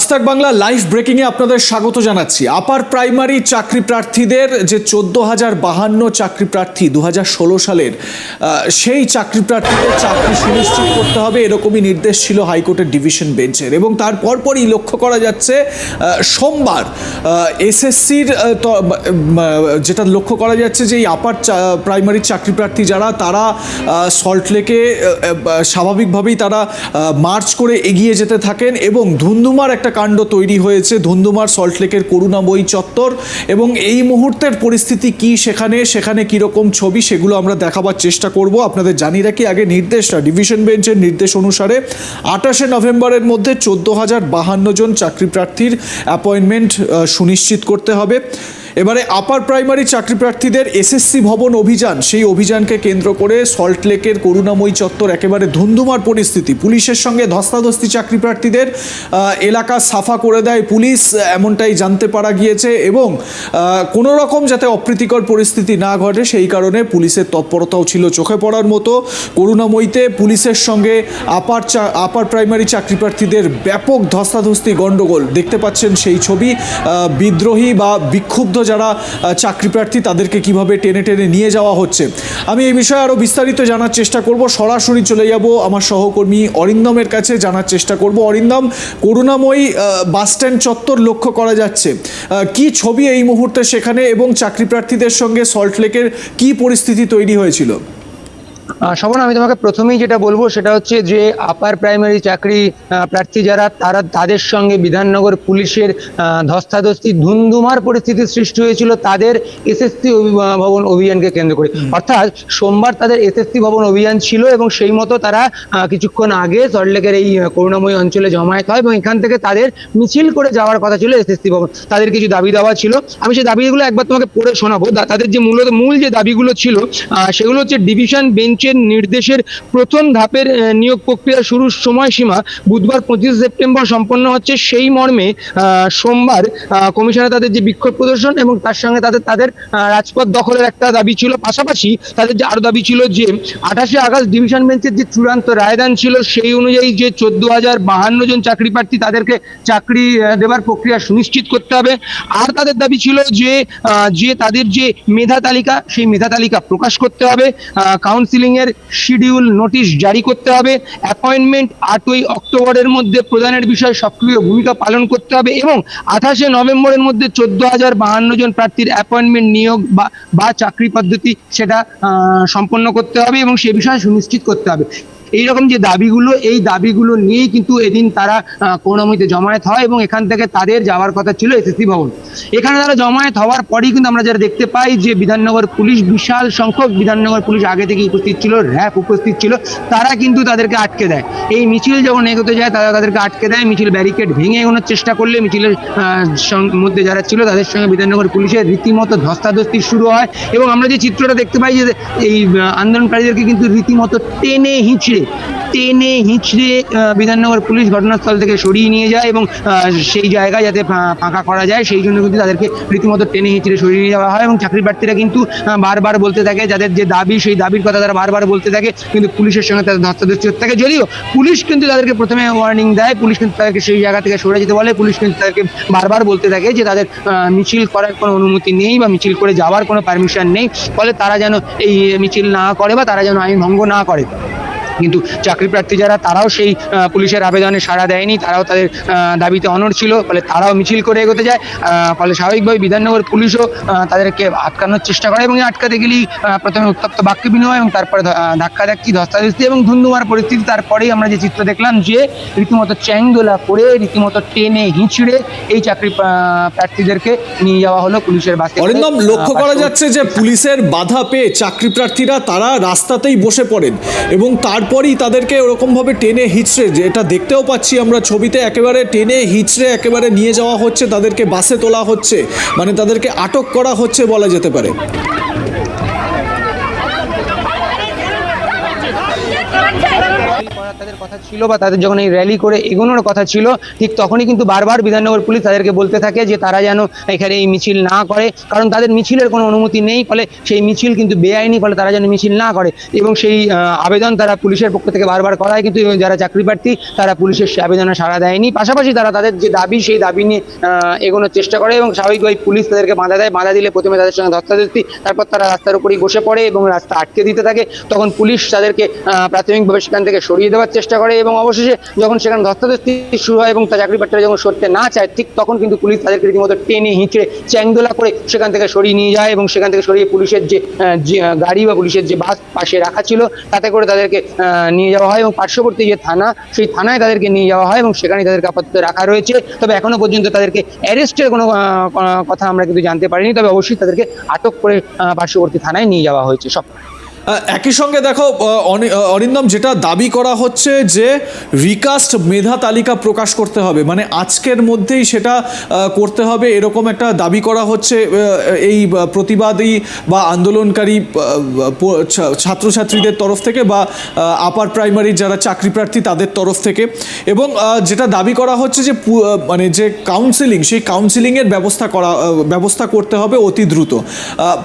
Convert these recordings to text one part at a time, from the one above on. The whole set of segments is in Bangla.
God's আজ তাক বাংলা লাইভ ব্রেকিং এ আপনাদের স্বাগত জানাচ্ছি। আপার প্রাইমারি চাকরি প্রার্থীদের যে চোদ্দ হাজার বাহান্ন চাকরি প্রার্থী দু হাজার ষোলো সালের সেই চাকরি প্রার্থীদের চাকরি সুনিশ্চিত করতে হবে এরকমই নির্দেশ ছিল হাইকোর্টের ডিভিশন বেঞ্চের। এবং তার পরপরই লক্ষ্য করা যাচ্ছে সোমবার এসএসসির যেটা লক্ষ্য করা যাচ্ছে যে এই আপার প্রাইমারি চাকরি প্রার্থী যারা, তারা সল্টলেকে স্বাভাবিকভাবেই তারা মার্চ করে এগিয়ে যেতে থাকেন এবং ধুন্ধুমার একটা কাণ্ড তৈরি হয়েছে ধুন্ধুমার সল্টলেকের করুণাময়ী চত্বর এবং এই মুহূর্তের পরিস্থিতি কি সেখানে সেখানে কীরকম ছবি সেগুলো আমরা দেখাবার চেষ্টা করব। আপনাদের জানিয়ে রাখি, আগে নির্দেশটা ডিভিশন বেঞ্চের নির্দেশ অনুসারে আঠাশে নভেম্বরের মধ্যে চোদ্দ হাজার বাহান্ন জন চাকরি প্রার্থীর অ্যাপয়েন্টমেন্ট সুনিশ্চিত করতে হবে। এবারে আপার প্রাইমারি চাকরি প্রার্থীদের এসএসসি ভবন অভিযান। সেই অভিযানকে কেন্দ্র করে সল্টলেকের করুণাময়ী চত্বর একেবারে ধুন্ধুমার পরিস্থিতি। পুলিশের সঙ্গে ধস্তাধস্তি চাকরি প্রার্থীদের এলাকা সাফা করে দেয় পুলিশ, এমনটাই জানতে পারা গিয়েছে এবং কোনো রকম যাতে অপ্রীতিকর পরিস্থিতি না ঘটে সেই কারণে পুলিশের তৎপরতাও ছিল চোখে পড়ার মতো। করুণাময়ীতে পুলিশের সঙ্গে আপার আপার প্রাইমারি চাকরি প্রার্থীদের ব্যাপক ধস্তাধস্তি গণ্ডগোল। দেখতে পাচ্ছেন সেই ছবি বিদ্রোহী বা বিক্ষুব্ধ যারা চাকরি প্রার্থী তাদেরকে কীভাবে টেনে টেনে নিয়ে যাওয়া হচ্ছে। আমি এই বিষয়ে আরও বিস্তারিত জানার চেষ্টা করব। সরাসরি চলে যাব আমার সহকর্মী অরিন্দমের কাছে জানার চেষ্টা করব। অরিন্দম, করুণাময়ী বাসস্ট্যান্ড চত্বর লক্ষ্য করা যাচ্ছে। কি ছবি এই মুহূর্তে সেখানে এবং চাকরি প্রার্থীদের সঙ্গে সল্টলেকের কি পরিস্থিতি তৈরি হয়েছিল? শোভন আমি তোমাকে প্রথমেই যেটা বলব সেটা হচ্ছে যে আপার প্রাইমারি চাকরি প্রার্থী যারা তারা তাদের সঙ্গে বিধাননগর পুলিশের ধস্তাধস্তি ধুন্ধুমার পরিস্থিতির সৃষ্টি হয়েছিল তাদের এসএসসি ভবন অভিযানকে কেন্দ্র করে। অর্থাৎ সোমবার তাদের এসএসসি ভবন অভিযান ছিল এবং সেই মতো তারা কিছুক্ষণ আগে সল্টলেকের এই করুণাময়ী অঞ্চলে জমায়েত হয় এবং এখান থেকে তাদের মিছিল করে যাওয়ার কথা ছিল এসএসসি ভবন। তাদের কিছু দাবি দাওয়া ছিল। আমি সেই দাবিগুলো একবার তোমাকে পড়ে শোনাবো। তাদের যে মূলত মূল যে দাবিগুলো ছিল সেগুলো হচ্ছে ডিভিশন বেঞ্চের নির্দেশের প্রথম ধাপের নিয়োগ প্রক্রিয়া শুরুর সময়সীমা বুধবার পঁচিশ সেপ্টেম্বর সম্পন্ন হচ্ছে। সেই মর্মে সোমবার কমিশনে তাদের যে বিক্ষোভ প্রদর্শন এবং তার সঙ্গে তাদের তাদের রাজপথ দখলের একটা দাবি ছিল। পাশাপাশি তাদের যে আরও দাবি ছিল যে, আঠাশে আগস্ট ডিভিশন বেঞ্চের যে চূড়ান্ত রায়দান ছিল, সেই অনুযায়ী যে চোদ্দ হাজার বাহান্ন জন চাকরি প্রার্থী তাদেরকে চাকরি দেওয়ার প্রক্রিয়া সুনিশ্চিত করতে হবে। আর তাদের দাবি ছিল যে যে তাদের যে মেধা তালিকা, সেই মেধা তালিকা প্রকাশ করতে হবে। কাউন্সিলিং এর শিডিউল নোটিশ জারি করতে হবে। অ্যাপয়েন্টমেন্ট আটই অক্টোবরের মধ্যে প্রদানের বিষয়ে সক্রিয় ভূমিকা পালন করতে হবে এবং আঠাশে নভেম্বরের মধ্যে চোদ্দ হাজার বাহান্ন জন প্রার্থীর অ্যাপয়েন্টমেন্ট নিয়োগ বা বা চাকরি পদ্ধতি সেটা সম্পন্ন করতে হবে এবং সে বিষয়ে সুনিশ্চিত করতে হবে। এইরকম যে দাবিগুলো এই দাবিগুলো নিয়েই কিন্তু এদিন তারা আহ, জমায়েত হয় এবং এখান থেকে তাদের যাওয়ার কথা ছিল এসএসসি ভবন। এখানে তারা জমায়েত হওয়ার পরেই কিন্তু আমরা যারা দেখতে পাই যে বিধাননগর পুলিশ বিশাল সংখ্যক বিধাননগর পুলিশ আগে থেকে উপস্থিত ছিল র্যাব উপস্থিত ছিল তারা কিন্তু তাদেরকে আটকে দেয়। এই মিছিল যখন এগোতে যায় তারা তাদেরকে আটকে দেয় মিছিল ব্যারিকেড ভেঙে এগোনোর চেষ্টা করলে মিছিলের মধ্যে যারা ছিল তাদের সঙ্গে বিধাননগর পুলিশের রীতিমতো ধস্তাধস্তি শুরু হয় এবং আমরা যে চিত্রটা দেখতে পাই যে এই আন্দোলনকারীদেরকে কিন্তু রীতিমতো টেনে হিঁচড়ে টেনে হিঁচড়ে বিধাননগর পুলিশ ঘটনাস্থল থেকে সরিয়ে নিয়ে যায় এবং সেই জায়গায় যাতে ফাঁকা করা যায়, সেই জন্য কিন্তু তাদেরকে রীতিমতো টেনে হিঁচড়ে সরিয়ে নিয়ে যাওয়া হয় এবং চাকরি প্রার্থীরা কিন্তু বারবার বলতে থাকে, যাদের যে দাবি, সেই দাবির কথা তারা বারবার বলতে থাকে, কিন্তু পুলিশের সঙ্গে তাদের ধস্তাধস্তি হতে থাকে। যদিও পুলিশ কিন্তু তাদেরকে প্রথমে ওয়ার্নিং দেয়, পুলিশ কিন্তু তাদেরকে সেই জায়গা থেকে সরে যেতে বলে, পুলিশ কিন্তু তাদেরকে বারবার বলতে থাকে যে তাদের মিছিল করার কোনো অনুমতি নেই বা মিছিল করে যাওয়ার কোনো পারমিশন নেই, ফলে তারা যেন এই মিছিল না করে বা তারা যেন আইন ভঙ্গ না করে। কিন্তু চাকরি প্রার্থী যারা তারাও সেই পুলিশের আবেদনে সাড়া দেয়নি তারাও তাদের দাবিতে অনড় ছিল ফলে তারাও মিছিল করে এগোতে যায় ফলে স্বাভাবিকভাবে বিধাননগর পুলিশও তাদেরকে আটকানোর চেষ্টা করে এবং আটকাতে গেলেই প্রথমে উত্তপ্ত বাক্য বিনিময় এবং তারপরে ধাক্কা ধাক্কি ধস্তাধস্তি এবং ধুন্ধুমার পরিস্থিতি তারপরেই আমরা যে চিত্র দেখলাম যে রীতিমতো চ্যাংদোলা করে রীতিমতো টেনে হিঁচড়ে এই চাকরি প্রার্থীদেরকে নিয়ে যাওয়া হলো পুলিশের বাসে। অরিন্দম লক্ষ্য করা যাচ্ছে যে পুলিশের বাধা পেয়ে চাকরি প্রার্থীরা তারা রাস্তাতেই বসে পড়েন এবং তারপরই তাদেরকে ওরকমভাবে টেনে হিচড়ে যেটা দেখতেও পাচ্ছি আমরা ছবিতে, একেবারে টেনে হিচড়ে একেবারে নিয়ে যাওয়া হচ্ছে, তাদেরকে বাসে তোলা হচ্ছে মানে তাদেরকে আটক করা হচ্ছে বলা যেতে পারে। তাদের কথা ছিল বা তাদের যখন এই র্যালি করে এগোনোর কথা ছিল, ঠিক তখনই কিন্তু বারবার বিধাননগর পুলিশ তাদেরকে বলতে থাকে যে তারা যেন এখানে এই মিছিল না করে। কারণ তাদের মিছিলের কোনো অনুমতি নেই, ফলে সেই মিছিল কিন্তু বেআইনি, ফলে তারা যেন মিছিল না করে। এবং সেই আবেদন তারা পুলিশের পক্ষ থেকে বারবার করায়, কিন্তু যারা চাকরি প্রার্থী, তারা পুলিশের সে আবেদনে সাড়া দেয়নি। পাশাপাশি তারা তাদের যে দাবি, সেই দাবি নিয়ে এগোনোর চেষ্টা করে এবং স্বাভাবিকভাবে পুলিশ তাদেরকে বাধা দেয়। বাধা দিলে প্রথমে তাদের সঙ্গে ধস্তাধস্তি, তারপর তারা রাস্তার উপরেই বসে পড়ে এবং রাস্তা আটকে দিতে থাকে। তখন পুলিশ তাদেরকে প্রাথমিকভাবে সেখান থেকে সরিয়ে দেওয়ার চেষ্টা করে এবং অবশেষে যখন সেখানে ধস্তাধস্তি শুরু হয় এবং তা চাকরি প্রার্থীরা যখন সরতে না চায়, ঠিক তখন কিন্তু পুলিশ তাদেরকে রীতিমতো টেনে হিঁচড়ে চ্যাংদোলা করে সেখান থেকে সরিয়ে নিয়ে যায় এবং সেখান থেকে সরিয়ে পুলিশের যে গাড়ি বা পুলিশের যে বাস পাশে রাখা ছিল, তাতে করে তাদেরকে নিয়ে যাওয়া হয় এবং পার্শ্ববর্তী যে থানা, সেই থানায় তাদেরকে নিয়ে যাওয়া হয় এবং সেখানে তাদেরকে আপাতত রাখা রয়েছে। তবে এখনও পর্যন্ত তাদেরকে অ্যারেস্টের কোনো কথা আমরা কিন্তু জানতে পারিনি। তবে অবশ্যই তাদেরকে আটক করে পার্শ্ববর্তী থানায় নিয়ে যাওয়া হয়েছে সব। একই সঙ্গে দেখো অরিন্দম যেটা দাবি করা হচ্ছে যে রিকাস্ট মেধা তালিকা প্রকাশ করতে হবে। মানে আজকের মধ্যেই সেটা করতে হবে এরকম একটা দাবি করা হচ্ছে এই প্রতিবাদী বা আন্দোলনকারী ছাত্রছাত্রীদের তরফ থেকে বা আপার প্রাইমারির যারা চাকরি প্রার্থী তাদের তরফ থেকে। এবং যেটা দাবি করা হচ্ছে যে মানে যে কাউন্সিলিং সেই কাউন্সিলিংয়ের ব্যবস্থা করা ব্যবস্থা করতে হবে অতি দ্রুত।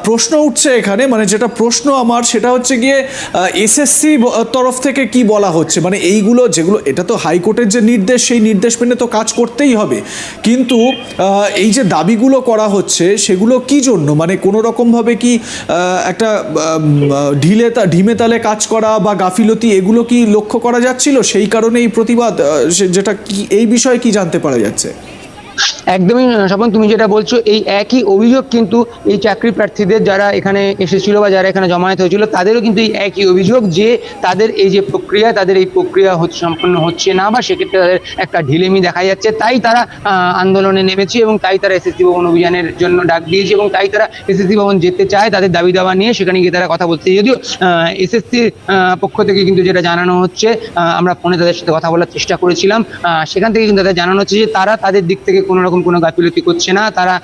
প্রশ্ন উঠছে এখানে মানে যেটা প্রশ্ন আমার, সেটা হচ্ছে গিয়ে এসএসসি তরফ থেকে কি বলা হচ্ছে? মানে এইগুলো যেগুলো, এটা তো হাইকোর্টের যে নির্দেশ, সেই নির্দেশ মেনে তো কাজ করতেই হবে। কিন্তু এই যে দাবিগুলো করা হচ্ছে, সেগুলো কি জন্য? মানে কোনো রকমভাবে কি একটা ঢিলে তা- ঢিমে তালে কাজ করা বা গাফিলতি, এগুলো কি লক্ষ্য করা যাচ্ছিল? সেই কারণে এই প্রতিবাদ যেটা কি, এই বিষয়ে কি জানতে পারা যাচ্ছে? একদমই স্বপন, তুমি যেটা বলছো, এই একই অভিযোগ কিন্তু এই চাকরি প্রার্থীদের যারা এখানে এসেছিল বা যারা এখানে জমায়েত হয়েছিল, তাদেরও কিন্তু এই একই অভিযোগ যে তাদের এই যে প্রক্রিয়া, তাদের এই প্রক্রিয়া হচ্ছে- সম্পন্ন হচ্ছে না বা সেক্ষেত্রে তাদের একটা ঢিলেমি দেখা যাচ্ছে। তাই তারা আন্দোলনে নেমেছে এবং তাই তারা এসএসসি ভবন অভিযানের জন্য ডাক দিয়েছে এবং তাই তারা এসএসসি ভবন যেতে চায়, তাদের দাবি দাওয়া নিয়ে সেখানে গিয়ে তারা কথা বলছে। যদিও এসএসসি পক্ষ থেকে কিন্তু যেটা জানানো হচ্ছে আমরা ফোনে তাদের সাথে কথা বলার চেষ্টা করেছিলাম সেখান থেকে কিন্তু তাদের জানানো হচ্ছে যে তারা তাদের দিক থেকে কোনো রকম কোনো গাফিলতি করছে না। তারা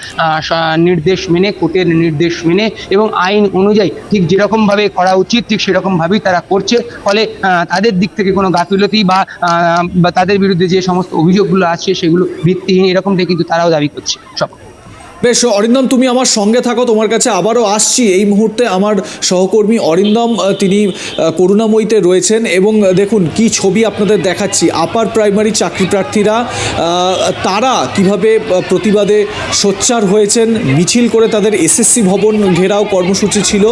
নির্দেশ মেনে, কোর্টের নির্দেশ মেনে এবং আইন অনুযায়ী ঠিক যেরকমভাবে করা উচিত, ঠিক সেরকমভাবেই তারা করছে। ফলে তাদের দিক থেকে কোনো গাফিলতি বা তাদের বিরুদ্ধে যে সমস্ত অভিযোগগুলো আছে, সেগুলো ভিত্তিহীন, এরকমটাই কিন্তু তারাও দাবি করছে। সব। বেশ, অরিন্দম, তুমি আমার সঙ্গে থাকো, তোমার কাছে আবারও আসছি। এই মুহূর্তে আমার সহকর্মী অরিন্দম তিনি করুণাময়ীতে রয়েছেন এবং দেখুন, কি ছবি আপনাদের দেখাচ্ছি। আপার প্রাইমারি চাকরি প্রার্থীরা তারা কীভাবে প্রতিবাদে সোচ্চার হয়েছেন, মিছিল করে তাদের এসএসসি ভবন ঘেরাও কর্মসূচি ছিল,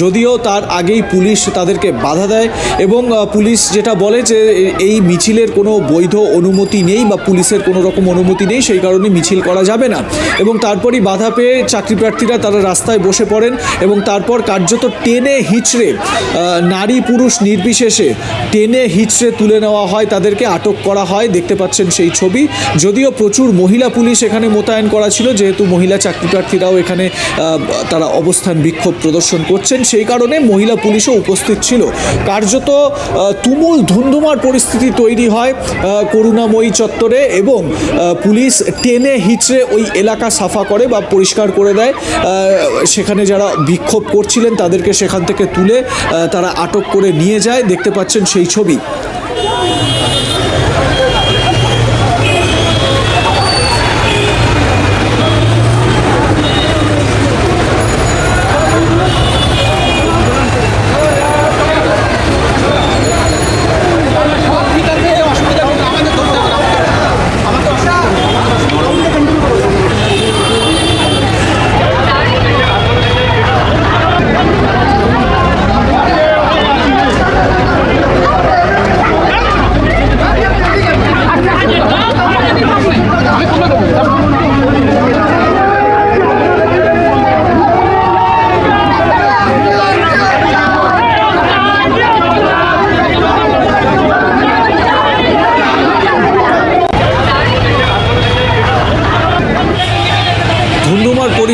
যদিও তার আগেই পুলিশ তাদেরকে বাধা দেয় এবং পুলিশ যেটা বলে যে, এই মিছিলের কোনো বৈধ অনুমতি নেই বা পুলিশের কোনো রকম অনুমতি নেই, সেই কারণে মিছিল করা যাবে না। এবং তারপরই বাধা পেয়ে চাকরি প্রার্থীরা তারা রাস্তায় বসে পড়েন এবং তারপর কার্যত টেনে হিচড়ে নারী পুরুষ নির্বিশেষে টেনে হিচড়ে তুলে নেওয়া হয়, তাদেরকে আটক করা হয়। দেখতে পাচ্ছেন সেই ছবি। যদিও প্রচুর মহিলা পুলিশ এখানে মোতায়েন করা ছিল, যেহেতু মহিলা চাকরি প্রার্থীরাও এখানে তারা অবস্থান বিক্ষোভ প্রদর্শন করছেন। সেই কারণে মহিলা পুলিশও উপস্থিত ছিল। কার্যত তুমুল ধুন্ধুমার পরিস্থিতি তৈরি হয় করুণাময়ী চত্বরে এবং পুলিশ টেনে হিচড়ে ওই এলাকা সাফা করে। বা পরিষ্কার করে দেয় সেখানে যারা বিক্ষোভ করছিলেন তাদেরকে সেখান থেকে তুলে তারা আটক করে নিয়ে যায়। দেখতে পাচ্ছেন সেই ছবি।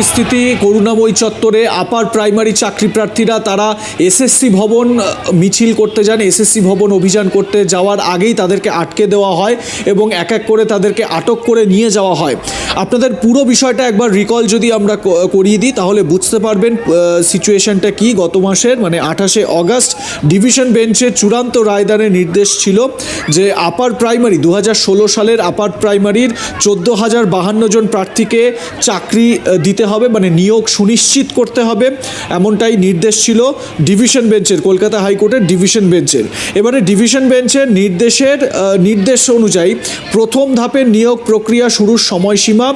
পরিস্থিতি, করুণাময়ী চত্বরে আপার প্রাইমারি চাকরি প্রার্থীরা তারা এসএসসি ভবন মিছিল করতে যান, এসএসসি ভবন অভিযান করতে যাওয়ার আগেই তাদেরকে আটকে দেওয়া হয় এবং এক এক করে তাদেরকে আটক করে নিয়ে যাওয়া হয়। আপনাদের পুরো বিষয়টা একবার রিকল যদি আমরা করিয়ে দিই, তাহলে বুঝতে পারবেন সিচুয়েশনটা কি। গত মাসের মানে আঠাশে অগাস্ট ডিভিশন বেঞ্চের চূড়ান্ত রায়দানের নির্দেশ ছিল যে আপার প্রাইমারি দু হাজার ষোলো সালের আপার প্রাইমারির চোদ্দ হাজার বাহান্ন জন প্রার্থীকে চাকরি দিতে হবে। মানে নিয়োগ সুনিশ্চিত করতে হবে, এমনটাই নির্দেশ ছিল ডিভিশন বেঞ্চের, কলকাতা হাইকোর্টের ডিভিশন বেঞ্চের। এবারে ডিভিশন বেঞ্চের নির্দেশের নির্দেশ অনুযায়ী প্রথম ধাপের নিয়োগ প্রক্রিয়া শুরুর সময়সীমা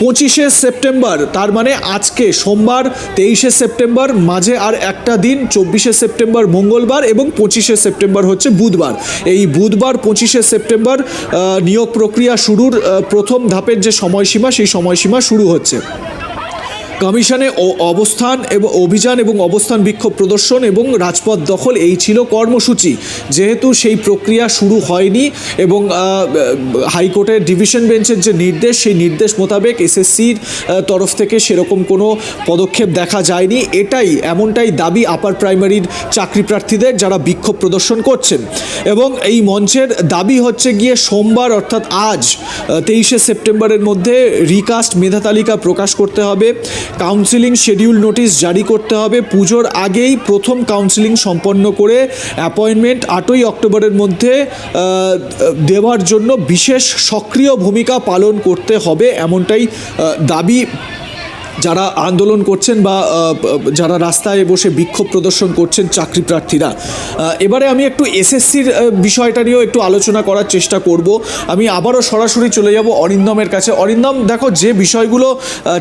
পঁচিশে সেপ্টেম্বর, তার মানে আজকে, সোমবার তেইশে সেপ্টেম্বর, মাঝে আর একটা দিন, চব্বিশে সেপ্টেম্বর মঙ্গলবার এবং পঁচিশে সেপ্টেম্বর হচ্ছে বুধবার। এই বুধবার, পঁচিশে সেপ্টেম্বর নিয়োগ প্রক্রিয়া শুরুর প্রথম ধাপের যে সময়সীমা, সেই সময়সীমা শুরু হচ্ছে। কমিশনে ও- অবস্থান এবং অভিযান এবং অবস্থান বিক্ষোভ প্রদর্শন এবং রাজপথ দখল, এই ছিল কর্মসূচি। যেহেতু সেই প্রক্রিয়া শুরু হয়নি এবং হাইকোর্টের ডিভিশন বেঞ্চের যে নির্দেশ, সেই নির্দেশ মোতাবেক এসএসসির তরফ থেকে সেরকম কোনো পদক্ষেপ দেখা যায়নি। এটাই, এমনটাই দাবি আপার প্রাইমারির চাকরি প্রার্থীদের যারা বিক্ষোভ প্রদর্শন করছেন। এবং এই মঞ্চের দাবি হচ্ছে গিয়ে সোমবার, অর্থাৎ আজ তেইশে সেপ্টেম্বরের মধ্যে রিকাস্ট মেধা তালিকা প্রকাশ করতে হবে। কাউন্সিলিং শিডিউল নোটিশ জারি করতে হবে। পুজোর আগেই প্রথম কাউন্সিলিং সম্পন্ন করে অ্যাপয়েন্টমেন্ট আটই অক্টোবরের মধ্যে দেওয়ার জন্য বিশেষ সক্রিয় ভূমিকা পালন করতে হবে এমনটাই দাবি যারা আন্দোলন করছেন বা যারা রাস্তায় বসে বিক্ষোভ প্রদর্শন করছেন চাকরি প্রার্থীরা। এবারে আমি একটু এসএসসির বিষয়টা নিয়েও একটু আলোচনা করার চেষ্টা করব। আমি আবারও সরাসরি চলে যাব অরিন্দমের কাছে। অরিন্দম, দেখো যে বিষয়গুলো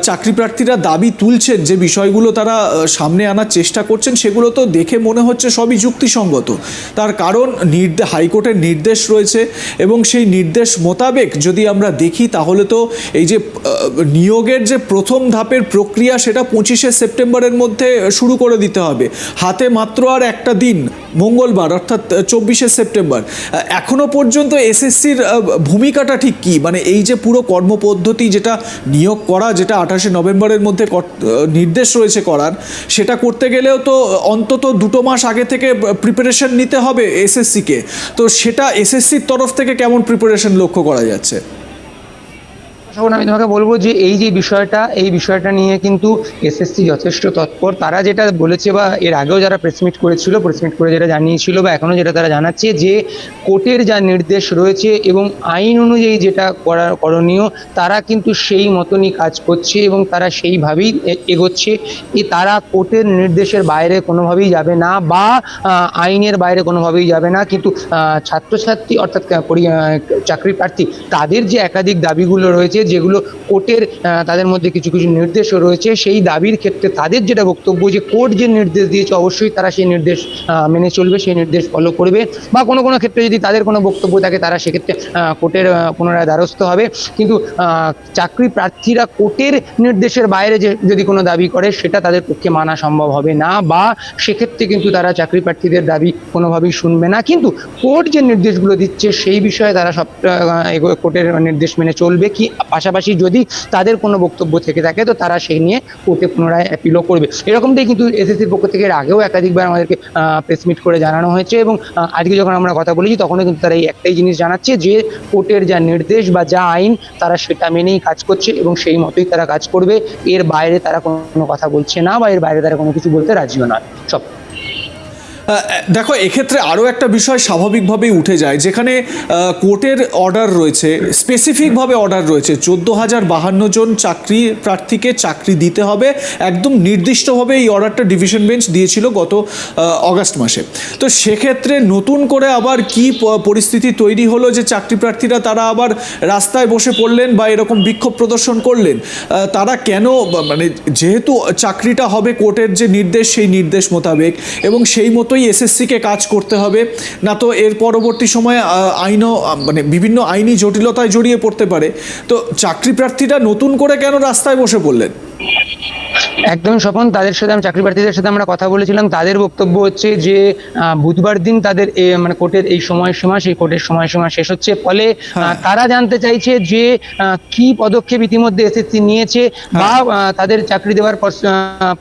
চাকরি প্রার্থীরা দাবি তুলছেন, যে বিষয়গুলো তারা সামনে আনার চেষ্টা করছেন, সেগুলো তো দেখে মনে হচ্ছে সবই যুক্তিসঙ্গত। তার কারণ নির্দে, হাইকোর্টের নির্দেশ রয়েছে এবং সেই নির্দেশ মোতাবেক যদি আমরা দেখি, তাহলে তো এই যে নিয়োগের যে প্রথম ধাপের প্রক্রিয়া সেটা পঁচিশে সেপ্টেম্বরের মধ্যে শুরু করে দিতে হবে। হাতে মাত্র আর একটা দিন মঙ্গলবার অর্থাৎ চব্বিশে সেপ্টেম্বর। আহ, এখনও পর্যন্ত এসএসসির ভূমিকাটা ঠিক কি? মানে এই যে পুরো কর্মপদ্ধতি যেটা নিয়োগ করা যেটা আঠাশে নভেম্বরের মধ্যে নির্দেশ রয়েছে করার সেটা করতে গেলেও তো অন্তত দুটো মাস আগে থেকে প্রিপারেশন নিতে হবে এসএসসিকে। তো সেটা এসএসসির তরফ থেকে কেমন প্রিপারেশন লক্ষ্য করা যাচ্ছে? তখন আমি তোমাকে বলব যে এই যে বিষয়টা, এই বিষয়টা নিয়ে কিন্তু এসএসসি যথেষ্ট তৎপর। তারা যেটা বলেছে বা এর আগেও যারা প্রেসমিট করেছিল প্রেসমিট করে যেটা জানিয়েছিল বা এখনও যেটা তারা জানাচ্ছে যে কোর্টের যা নির্দেশ রয়েছে এবং আইন অনুযায়ী যেটা করা, করণীয়, তারা কিন্তু সেই মতনই কাজ করছে এবং তারা সেইভাবেই এগোচ্ছে। এ, তারা কোর্টের নির্দেশের বাইরে কোনোভাবেই যাবে না বা আইনের বাইরে কোনোভাবেই যাবে না। কিন্তু ছাত্রছাত্রী অর্থাৎ চাকরি প্রার্থী, তাদের যে একাধিক দাবিগুলো রয়েছে যেগুলো কোর্টের তাদের মধ্যে কিছু কিছু নির্দেশও রয়েছে, সেই দাবির ক্ষেত্রে তাদের যেটা বক্তব্য যে কোর্ট যে নির্দেশ দিয়েছে, অবশ্যই তারা সেই নির্দেশ মেনে চলবে, সেই নির্দেশ ফলো করবে বা কোনো কোনো ক্ষেত্রে যদি তাদের কোনো বক্তব্য থাকে, তারা সেক্ষেত্রে কোর্টের পুনরায় দ্বারস্থ হবে। কিন্তু চাকরি প্রার্থীরা কোর্টের নির্দেশের বাইরে যে, যদি কোনো দাবি করে, সেটা তাদের পক্ষে মানা সম্ভব হবে না বা সেক্ষেত্রে কিন্তু তারা চাকরি প্রার্থীদের দাবি কোনোভাবেই শুনবে না। কিন্তু কোর্ট যে নির্দেশগুলো দিচ্ছে, সেই বিষয়ে তারা সব কোর্টের নির্দেশ মেনে চলবে কি পাশাপাশি যদি তাদের কোনো বক্তব্য থেকে থাকে, তো তারা সেই নিয়ে কোর্টে পুনরায় অ্যাপিলও করবে। এরকমটাই কিন্তু এসএসসির পক্ষ থেকে এর আগেও একাধিকবার আমাদেরকে প্রেস মিট করে জানানো হয়েছে এবং আজকে যখন আমরা কথা বলেছি, তখনও কিন্তু তারা এই একটাই জিনিস জানাচ্ছে যে, কোর্টের যা নির্দেশ বা যা আইন, তারা সেটা মেনেই কাজ করছে এবং সেই মতোই তারা কাজ করবে। এর বাইরে তারা কোনো কথা বলছে না বা এর বাইরে তারা কোনো কিছু বলতে রাজিও নয়। সব। দেখো, এক্ষেত্রে আরও একটা বিষয় স্বাভাবিকভাবেই উঠে যায়, যেখানে কোর্টের অর্ডার রয়েছে স্পেসিফিকভাবে অর্ডার রয়েছে, চোদ্দ হাজার বাহান্ন জন চাকরি প্রার্থীকে চাকরি দিতে হবে, একদম নির্দিষ্টভাবে এই অর্ডারটা ডিভিশন বেঞ্চ দিয়েছিল গত অগাস্ট মাসে। তো সেক্ষেত্রে নতুন করে আবার কি পরিস্থিতি তৈরি হলো যে চাকরি প্রার্থীরা তারা আবার রাস্তায় বসে পড়লেন বা এরকম বিক্ষোভ প্রদর্শন করলেন তারা কেন মানে যেহেতু চাকরিটা হবে কোর্টের যে নির্দেশ, সেই নির্দেশ মোতাবেক এবং সেই মতোই এসএসসিকে কাজ করতে হবে, না তো এর পরবর্তী সময়ে আইনও মানে বিভিন্ন আইনি জটিলতায় জড়িয়ে পড়তে পারে। তো চাকরি প্রার্থীরা নতুন করে কেন রাস্তায় বসে পড়লেন? একদম স্বপন তাদের সাথে আমি চাকরি প্রার্থীদের সাথে আমরা কথা বলেছিলাম তাদের বক্তব্য হচ্ছে যে বুধবার দিন তাদের মানে কোর্টের এই সময়সীমা সেই কোর্টের সময়সীমা শেষ হচ্ছে ফলে হ্যাঁ। তারা জানতে চাইছে যে কি পদক্ষেপ ইতিমধ্যে এসএসসি নিয়েছে বা হ্যাঁ। তাদের চাকরি দেওয়ার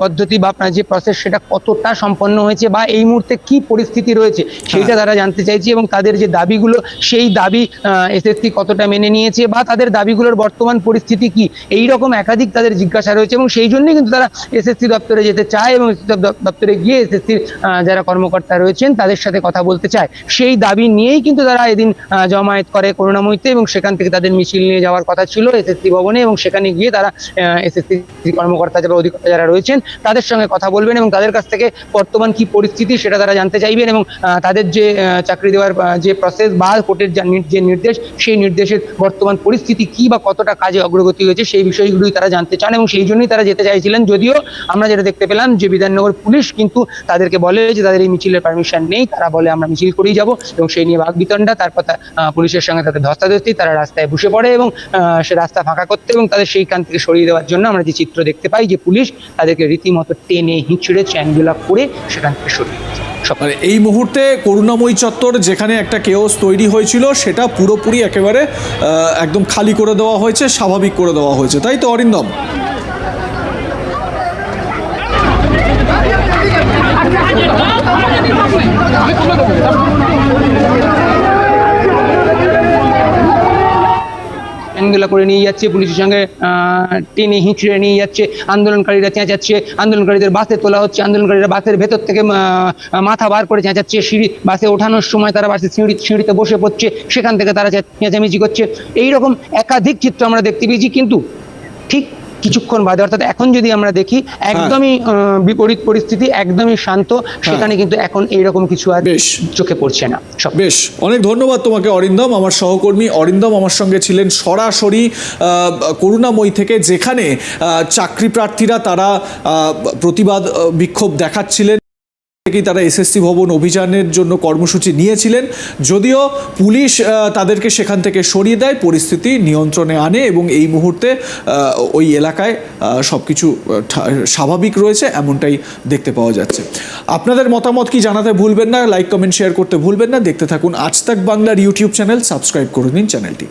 পদ্ধতি বা আপনার যে প্রসেস সেটা কতটা সম্পন্ন হয়েছে বা এই মুহূর্তে কি পরিস্থিতি রয়েছে হ্যাঁ। সেইটা তারা জানতে চাইছে এবং তাদের যে দাবিগুলো সেই দাবি এসএসসি কতটা মেনে নিয়েছে বা তাদের দাবিগুলোর বর্তমান পরিস্থিতি কি এই রকম একাধিক তাদের জিজ্ঞাসা রয়েছে এবং সেই জন্যই কিন্তু তারা এসএসসি দপ্তরে যেতে চায় এবং দপ্তরে গিয়ে এসএসসির যারা কর্মকর্তা রয়েছেন তাদের সাথে কথা বলতে চায়। সেই দাবি নিয়েই কিন্তু তারা এদিন জমায়েত করে করুণাময়ীতে এবং সেখান থেকে তাদের মিছিল নিয়ে যাওয়ার কথা ছিল এসএসসি ভবনে এবং সেখানে গিয়ে তারা এসএসসি কর্মকর্তা যারা, অধিকর্তা যারা রয়েছেন তাদের সঙ্গে কথা বলবেন এবং তাদের কাছ থেকে বর্তমান কি পরিস্থিতি সেটা তারা জানতে চাইবেন এবং তাদের যে চাকরি দেওয়ার যে প্রসেস বা কোর্টের যে নির্দেশ সেই নির্দেশের বর্তমান পরিস্থিতি কি বা কতটা কাজে অগ্রগতি হয়েছে সেই বিষয়গুলোই তারা জানতে চান এবং সেই জন্যই তারা যেতে চাইছিলেন। যদিও আমরা যেটা দেখতে পেলাম যে বিধাননগর পুলিশ কিন্তু তাদেরকে বলে যে তাদের এই মিছিলের পারমিশন নেই। তারা বলে, আমরা মিছিল করেই যাব। এবং সেই নিয়ে বাঘ বিতণ্ডা তারপর পুলিশের সঙ্গে তাদের ধস্তাধস্তি। তারা রাস্তায় বসে পড়ে এবং সে রাস্তা ফাঁকা করতে এবং তাদের সেইখান থেকে সরিয়ে দেওয়ার জন্য আমরা যে চিত্র দেখতে পাই যে পুলিশ তাদেরকে রীতিমতো টেনে, হিঁচড়ে চ্যানগুলা করে সেখান থেকে সরিয়ে দিয়েছে। মানে এই মুহূর্তে করুণাময়ী চত্বর যেখানে একটা কেওস তৈরি হয়েছিল, সেটা পুরোপুরি একেবারে একদম খালি করে দেওয়া হয়েছে, স্বাভাবিক করে দেওয়া হয়েছে। তাই তো, অরিন্দম? অ্যাঙ্গুলা করে নিয়ে যাচ্ছে, পুলিশের সঙ্গে টেনে হিঁচড়ে নিয়ে যাচ্ছে, আন্দোলনকারীরা চেঁচাচ্ছে, আন্দোলনকারীদের বাসে তোলা হচ্ছে, আন্দোলনকারীরা বাসের ভেতর থেকে মাথা বার করে চেঁচাচ্ছে, সিঁড়ি, বাসে ওঠানোর সময় তারা বাসে সিঁড়ি, সিঁড়িতে বসে পড়ছে, সেখান থেকে তারা চেঁচামেচি করছে। এই রকম একাধিক চিত্র আমরা দেখতে পেয়েছি, কিন্তু ঠিক কিছুক্ষণ বাদে অর্থাৎ এখন যদি আমরা দেখি একদমই বিপরীত পরিস্থিতি একদমই শান্ত সেখানে কিন্তু এখন এইরকম কিছু আর বেশ। চোখে পড়ছে না সব। বেশ অনেক ধন্যবাদ তোমাকে অরিন্দম। আমার সহকর্মী অরিন্দম আমার সঙ্গে ছিলেন সরাসরি করুণাময় করুণাময়ী থেকে যেখানে চাকরি প্রার্থীরা তারা প্রতিবাদ বিক্ষোভ দেখাচ্ছিলেন। থেকেই তারা এসএসসি ভবন অভিযানের জন্য কর্মসূচি নিয়েছিলেন। যদিও পুলিশ তাদেরকে সেখান থেকে সরিয়ে দেয়, পরিস্থিতি নিয়ন্ত্রণে আনে এবং এই মুহূর্তে ওই এলাকায় সব কিছু স্বাভাবিক রয়েছে, এমনটাই দেখতে পাওয়া যাচ্ছে। আপনাদের মতামত কি জানাতে ভুলবেন না? লাইক কমেন্ট শেয়ার করতে ভুলবেন না। দেখতে থাকুন আজ তাক বাংলার ইউটিউব চ্যানেল। সাবস্ক্রাইব করে নিন চ্যানেলটি।